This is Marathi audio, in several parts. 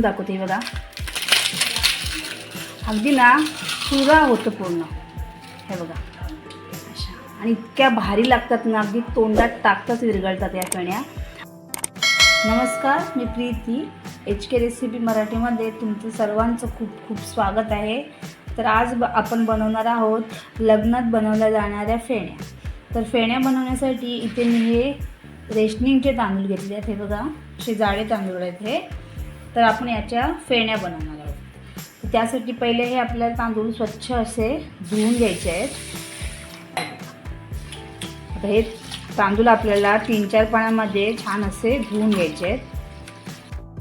दाखवते बघा. अगदी ना चुरा होतं पूर्ण. हे बघा. अशा. आणि इतक्या भारी लागतात ना अगदी तोंडात टाकताच विरघळतात या कण्या. नमस्कार मी प्रीती. एच के रेसिपी मराठीमध्ये तुमचं सर्वांचं खूप खूप स्वागत आहे. तर आज ब आपण बनवणार आहोत लग्नात बनवल्या जाणाऱ्या फेण्या. तर फेण्या बनवण्यासाठी इथे मी हे रेशनिंगचे तांदूळ घेतले आहेत हे बघा. असे जाडे तांदूळ आहेत हे. तर आपण याच्या फेण्या बनवणार आहोत. त्यासाठी पहिले हे आपल्याला तांदूळ स्वच्छ असे धुवून घ्यायचे आहेत. आता हे तांदूळ आपल्याला तीन चार पाण्यामध्ये छान असे धुवून घ्यायचे आहेत.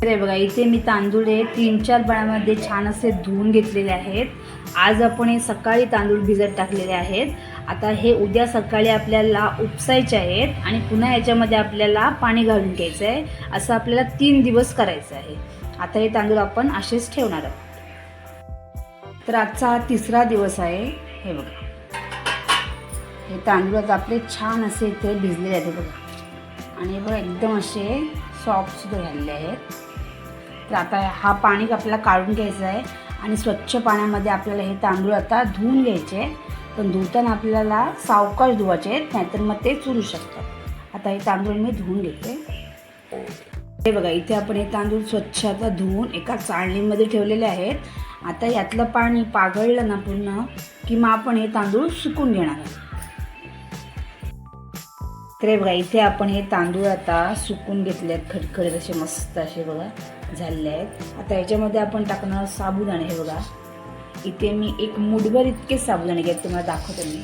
अरे बघा इथे मी तांदूळ हे तीन चार पाण्यामध्ये छान असे धुवून घेतलेले आहेत. आज आपण हे सकाळी तांदूळ भिजत टाकलेले आहेत. आता हे उद्या सकाळी आपल्याला उपसायचे आहेत आणि पुन्हा याच्यामध्ये आपल्याला पाणी घालून घ्यायचं आहे असं आपल्याला तीन दिवस करायचं आहे. आता हे तांदूळ आपण असेच ठेवणार आहोत. तर आजचा हा तिसरा दिवस आहे. हे बघा. हे तांदूळ आता आपले छान असे इथे भिजलेले आहेत बघा. आणि हे बघा एकदम असे सॉफ्टसुद्धा झालेले आहेत. तर आता हा पाणी आपल्याला काढून घ्यायचं आहे आणि स्वच्छ पाण्यामध्ये आपल्याला हे तांदूळ आता धुवून घ्यायचे पण धुताना आपल्याला सावकाश धुवायचे आहेत नाहीतर मग ते चुरू शकतात. आता हे तांदूळ मी धुवून घेते. हे बघा इथे आपण हे तांदूळ स्वच्छ आता धुवून एका चाळणीमध्ये ठेवलेले आहेत. आता यातलं पाणी पागळलं ना पूर्ण की मग आपण हे तांदूळ सुकून घेणार आहोत. तर बघा इथे आपण हे तांदूळ आता सुकून घेतले आहेत खडखडीत असे मस्त असे बघा झालेले आहेत. आता याच्यामध्ये आपण टाकणार साबुदाणे हे बघा. इथे मी एक मुठभर इतके साबुदाणे घेत तुम्हाला दाखवतो मी.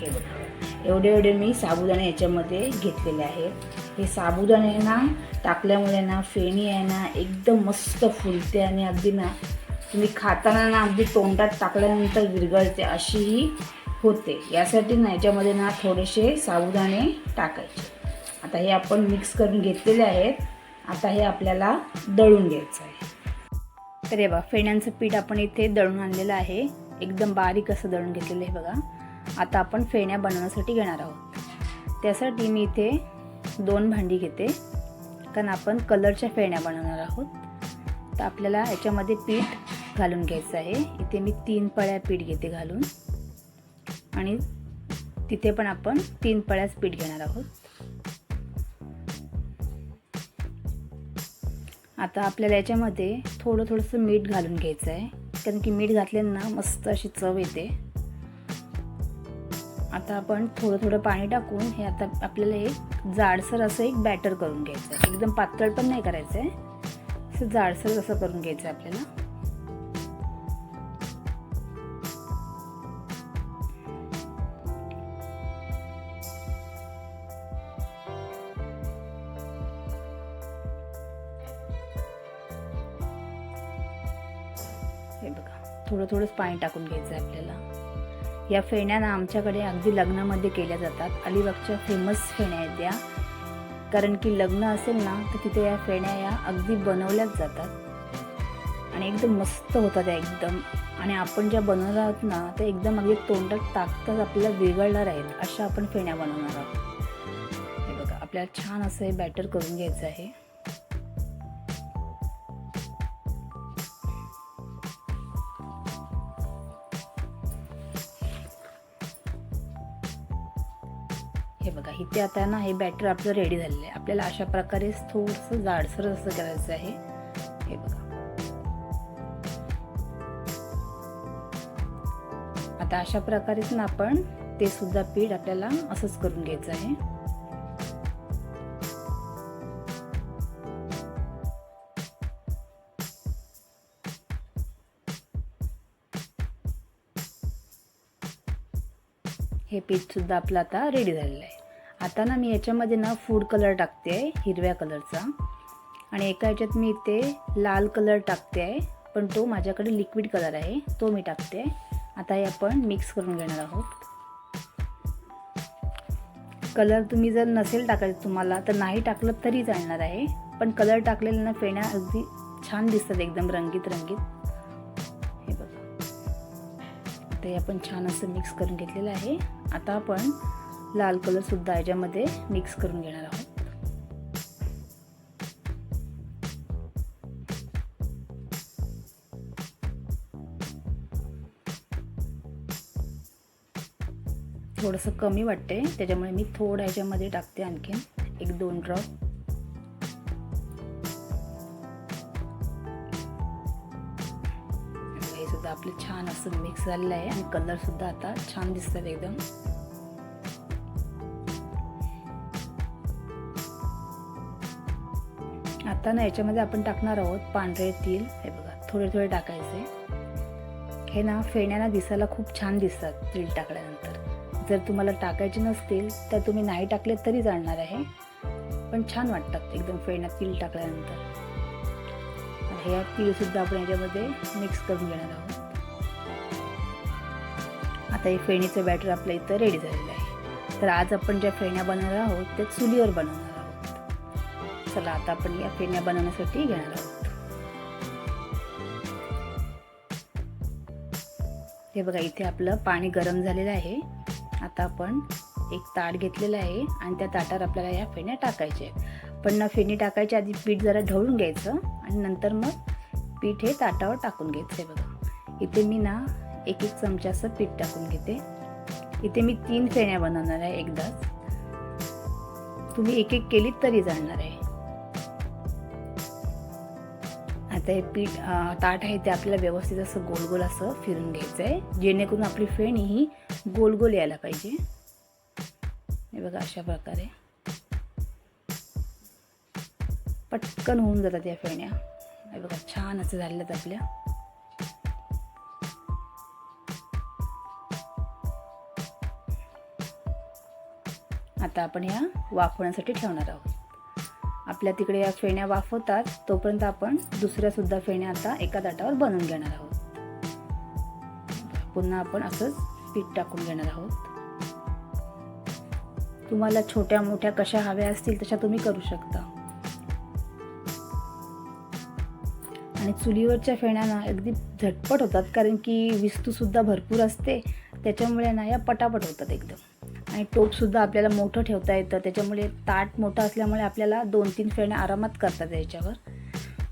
हे बघा. एवढे एवढे मी साबुदाणे याच्यामध्ये घेतलेले आहेत. हे साबुदाणे ना टाकल्यामुळे ना फेणी आहे ना एकदम मस्त फुलते आणि अगदी ना तुम्ही खाताना ना अगदी तोंडात टाकल्यानंतर विरघळते अशीही होते. यासाठी ना याच्यामध्ये ना थोडेसे साबुदाणे टाकायचे. आता हे आपण मिक्स करून घेतलेले आहेत. आता हे आपल्याला दळून घ्यायचं आहे. तर हे बघा फेण्यांचं पीठ आपण इथे दळून आणलेलं आहे. एकदम बारीक असं दळून घेतलेलं आहे बघा. आता आपण फेण्या बनवण्यासाठी घेणार आहोत. त्यासाठी मी इथे दोन भांडी घेते. कारण आपण कलरच्या फेण्या बनवणार आहोत. तर आपल्याला याच्यामध्ये पीठ घालून घ्यायचं आहे. इथे मी तीन पळ्या पीठ घेते घालून. आणि तिथे पण आपण तीन पळ्याच पीठ घेणार आहोत. आता आपल्याला याच्यामध्ये थोडं थोडंसं मीठ घालून घ्यायचं आहे. कारण की मीठ घातल्यानं मस्त अशी चव येते. आता आपण थोडं थोडं पाणी टाकून हे आता आपल्याला एक जाडसर असं एक बॅटर करून घ्यायचं आहे. एकदम पातळ पण नाही करायचं आहे. असं जाडसर असं करून घ्यायचं आहे आपल्याला. हे बघा थोडं थोडंच पाणी टाकून घ्यायचं आहे आपल्याला. या फेण्या ना आमच्याकडे अगदी लग्नामध्ये केल्या जातात. अलिबागच्या फेमस फेण्या आहेत त्या. कारण की लग्न असेल ना तर तिथे या फेण्या या अगदी बनवल्याच जातात. आणि एकदम मस्त होतात त्या एकदम. आणि आपण ज्या बनवणार आहोत ना त्या एकदम अगदी तोंडात टाकताच आपल्याला वेगळणार आहेत. अशा आपण फेण्या बनवणार आहोत. हे बघा आपल्याला छान असं हे बॅटर करून घ्यायचं आहे. ते आता ना हे बॅटर आपलं रेडी झालेलं आहे. आपल्याला अशा प्रकारेच थोडंसं जाडसर असं करायचं आहे. हे बघा. आता अशा प्रकारेच ना आपण ते सुद्धा पीठ आपल्याला असंच करून घ्यायचं आहे. हे पीठसुद्धा आपलं आता रेडी झालेलं आहे. आता ना मी याच्यामध्ये ना फूड कलर टाकते आहे हिरव्या कलरचा आणि एका ह्याच्यात मी इथे लाल कलर टाकते आहे पण तो माझ्याकडे लिक्विड कलर आहे तो मी टाकते आहे. आता हे आपण मिक्स करून घेणार आहोत. कलर तुम्ही जर नसेल टाकायचं तुम्हाला तर नाही टाकलं तरी चालणार आहे. पण कलर टाकलेलं ना फेण्या अगदी छान दिसतात एकदम रंगीत रंगीत. हे बघा. ते आपण छान असं मिक्स करून घेतलेलं आहे. आता आपण लाल कलरसुद्धा याच्यामध्ये मिक्स करून घेणार आहोत. थोडंसं कमी वाटते त्याच्यामुळे मी थोडं याच्यामध्ये टाकते आणखीन एक दोन ड्रॉप हे सुद्धा आपलं छान असं मिक्स झालेलं आहे आणि कलरसुद्धा आता छान दिसतात एकदम. आता ना याच्यामध्ये आपण टाकणार आहोत पांढरे तील. हे बघा थोडे थोडे टाकायचे. हे ना फेण्याला दिसायला खूप छान दिसतात तील टाकल्यानंतर. जर तुम्हाला टाकायचे नसतील तर तुम्ही नाही टाकले तरी चालणार आहे. पण छान वाटतात एकदम फेण्यात तील टाकल्यानंतर. हे तीळसुद्धा आपण याच्यामध्ये मिक्स करून घेणार आहोत. आता हे फेणीचं बॅटर आपल्या इथं रेडी झालेलं आहे. तर आज आपण ज्या फेण्या बनवणार आहोत त्या चुलीवर बनवणार चला आता आपण या फेण्या बनवण्यासाठी घेणार आहोत. हे बघा इथे आपलं पाणी गरम झालेलं आहे. आता आपण एक ताट घेतलेलं आहे आणि त्या ताटावर आपल्याला या फेण्या टाकायच्या आहेत. पण ना फेणी टाकायच्या आधी पीठ जरा ढवळून घ्यायचं आणि नंतर मग पीठ हे ताटावर टाकून घ्यायचं आहे बघा. इथे मी ना एक एक चमचा असं पीठ टाकून घेते. इथे मी तीन फेण्या बनवणार आहे एकदाच. तुम्ही एक एक केलीत तरी जाणार आहे. आता हे पीठ ताट आहे ते आपल्याला व्यवस्थित असं गोल गोल असं फिरून घ्यायचं आहे जेणेकरून आपली फेणी ही गोल गोल यायला पाहिजे. हे बघा अशा प्रकारे. पटकन होऊन जातात या फेण्या. हे बघा छान असं झालेलं आपल्या. आता आपण या वाफवण्यासाठी ठेवणार आहोत. आपल्या तिकडे या फेण्या वाफवतात तोपर्यंत आपण दुसऱ्या सुद्धा फेण्या आता एका ताटावर बनवून घेणार आहोत. पुन्हा आपण असंच पीठ टाकून घेणार आहोत. तुम्हाला छोट्या मोठ्या कशा हव्या असतील तशा तुम्ही करू शकता. आणि चुलीवरच्या फेण्या ना अगदी झटपट होतात कारण की विस्तूसुद्धा भरपूर असते त्याच्यामुळे ना या पटापट होतात एकदम. आणि टोपसुद्धा आपल्याला मोठं ठेवता येतं. त्याच्यामुळे ताट मोठं असल्यामुळे आपल्याला दोन तीन फेण्या आरामात करतात याच्यावर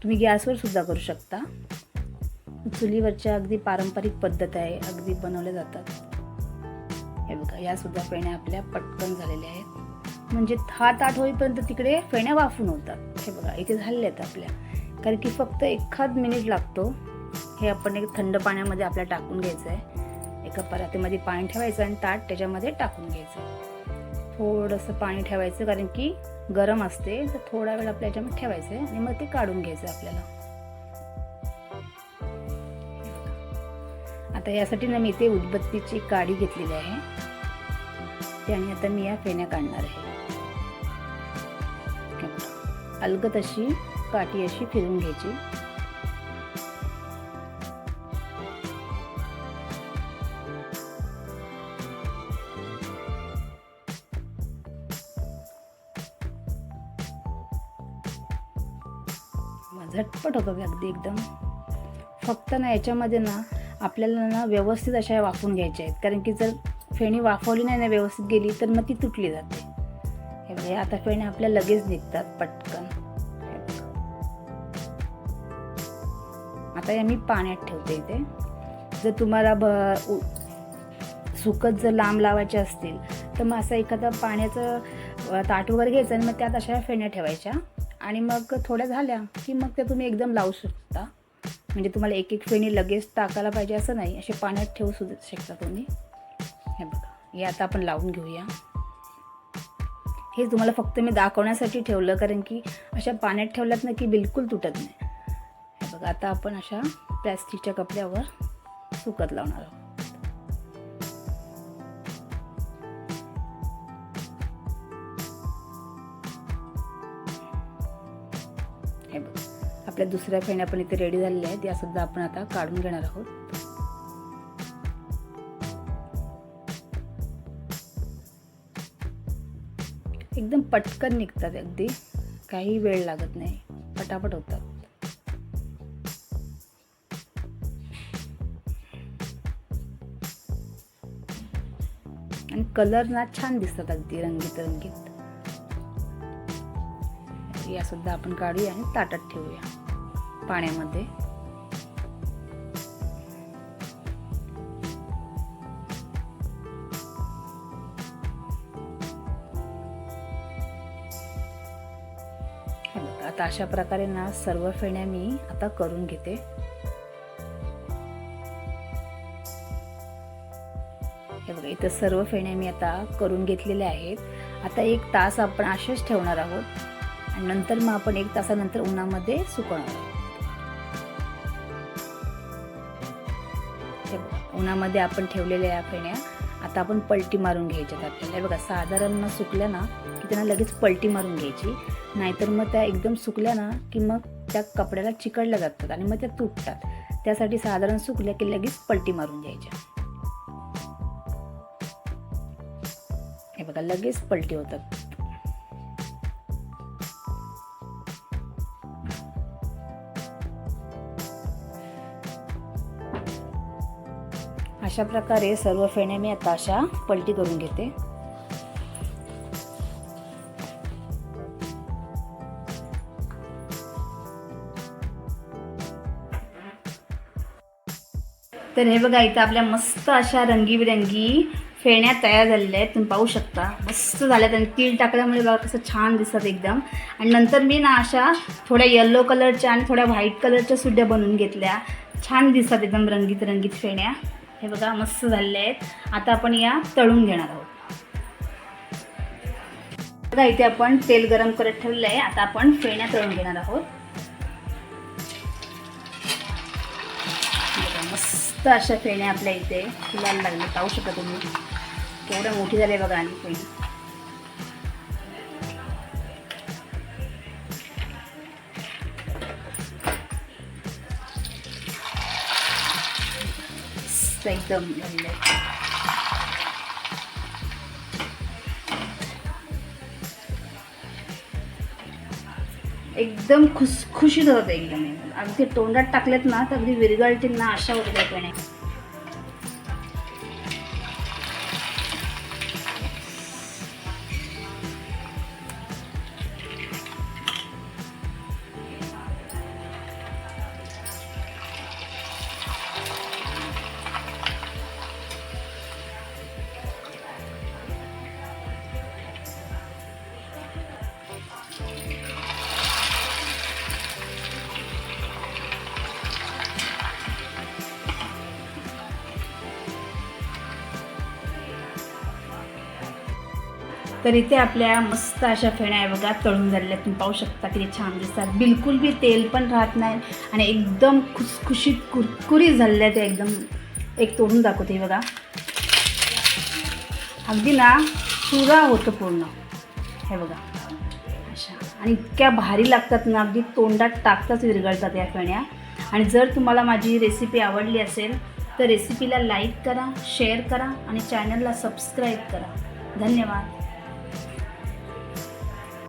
तुम्ही गॅसवर सुद्धा करू शकता. चुलीवरच्या अगदी पारंपरिक पद्धत आहे. अगदी बनवल्या जातात. हे बघा या सुद्धा फेण्या आपल्या पटकन झालेल्या आहेत. म्हणजे हा ताट होईपर्यंत तिकडे फेण्या वाफून होतात. हे बघा इथे झालेले आहेत आपल्या. कारण की फक्त एखाद मिनिट लागतो. हे आपण एक थंड पाण्यामध्ये आपल्याला टाकून घ्यायचं आहे एका परातीमध्ये पाणी ठेवायचं आणि ताट त्याच्यामध्ये टाकून घ्यायचं. थोडंसं पाणी ठेवायचं कारण की गरम असते तर थोडा वेळ आपल्या याच्यामध्ये ठेवायचं आहे आणि मग ते काढून घ्यायचं आपल्याला. आता यासाठी ना मी इथे उदबत्तीची काडी घेतलेली आहे. त्याने आता मी या फेण्या काढणार आहे. अलगत अशी काठी अशी फिरून घ्यायची. झटपट होतो अगदी एकदम. फक्त ना याच्यामध्ये ना आपल्याला ना व्यवस्थित अशा वाफवून घ्यायच्या आहेत. कारण की जर फेणी वाफवली नाही ना व्यवस्थित गेली तर मग ती तुटली जाते. हे आता फेण्या आपल्या लगेच निघतात पटकन. आता या मी पाण्यात ठेवते इथे. जर तुम्हाला ब सुकत जर लांब लावायचे असतील तर मग असं एखादं पाण्याचं ताट वगैरे घ्यायचं आणि मग त्यात अशा फेण्या ठेवायच्या. आणि मग थोड्या झाल्या की मग त्या तुम्ही एकदम लावू शकता. म्हणजे तुम्हाला एक एक फेणी लगेच टाकायला पाहिजे असं नाही असे पाण्यात ठेवू सुद्धा शकता तुम्ही. हे बघा हे आता आपण लावून घेऊया. हे तुम्हाला फक्त मी दाखवण्यासाठी ठेवलं कारण की अशा पाण्यात ठेवल्यात ना की बिलकुल तुटत नाही. हे बघा आता आपण अशा प्लॅस्टिकच्या कपड्यावर सुकत लावणार आहोत. आपल्या दुसऱ्या फेण्या पण इथे रेडी झालेल्या आहेत. या सुद्धा आपण आता काढून घेणार आहोत. एकदम पटकन निघतात अगदी. काही वेळ लागत नाही. पटापट होतात. आणि कलर ना छान दिसतात अगदी रंगीत रंगीत. या सुद्धा आपण काढूया आणि ताटात ठेवूया. पाण्यामध्ये. आता अशा प्रकारे ना सर्व फेण्या मी आता करून घेते. इथं सर्व फेण्या मी आता करून घेतलेल्या आहेत. आता एक तास आपण असेच ठेवणार आहोत. आणि नंतर मग आपण एक तासानंतर उन्हामध्ये सुकवणार आहोत. उन्हामध्ये आपण ठेवलेल्या या फेण्या आता आपण पलटी मारून घ्यायच्यात आपल्याला बघा साधारण सुकल्या ना की त्यांना लगेच पलटी मारून घ्यायची. नाहीतर मग त्या एकदम सुकल्या ना की मग त्या कपड्याला चिकटल्या जातात आणि मग त्या तुटतात. त्यासाठी साधारण सुकल्या की लगेच पलटी मारून घ्यायच्या. हे बघा लगेच पलटी होतात. अशा प्रकारे सर्व फेण्या मी आता अशा पलटी करून घेते. तर हे बघा इथं आपल्या मस्त अशा रंगीबिरंगी फेण्या तयार झालेल्या आहेत. तुम्ही पाहू शकता. मस्त झाल्यात आणि तीळ टाकल्यामुळे बघा कसं छान दिसतात एकदम. आणि नंतर मी ना अशा थोड्या येल्लो कलरच्या आणि थोड्या व्हाईट कलरच्या सुद्धा बनवून घेतल्या. छान दिसतात एकदम रंगीत रंगीत फेण्या. हे बघा मस्त झालेले आहेत आता आपण या तळून घेणार आहोत. बघा इथे आपण तेल गरम करत ठेवलेलं आहे. आता आपण फेण्या तळून घेणार आहोत. मस्त अशा फेण्या आपल्या इथे फुलायला लागले पाहू शकता तुम्ही. केवढ्या मोठी झाली आहे बघा आणि फेणी मस्त एकदम झालेलं आहे. एकदम खुसखुशीत होतं एकदम अगदी तोंडात टाकलेत ना तर अगदी विरघळतील ना अशा होत्या तर इथे आपल्या मस्त अशा फेण्या आहे बघा तळून झालेल्या. तुम्ही पाहू शकता किती छान दिसतात. बिलकुल बी तेल पण राहत नाही आणि एकदम खुसखुशीत कुरकुरी झालेल्या त्या एकदम. एक तोडून दाखवते बघा. अगदी ना चुरा होतं पूर्ण. हे बघा. अशा. आणि इतक्या भारी लागतात ना अगदी तोंडात टाकताच विरघळतात या फेण्या. आणि जर तुम्हाला माझी रेसिपी आवडली असेल तर रेसिपीला लाईक करा शेअर करा आणि चॅनलला सबस्क्राईब करा. धन्यवाद.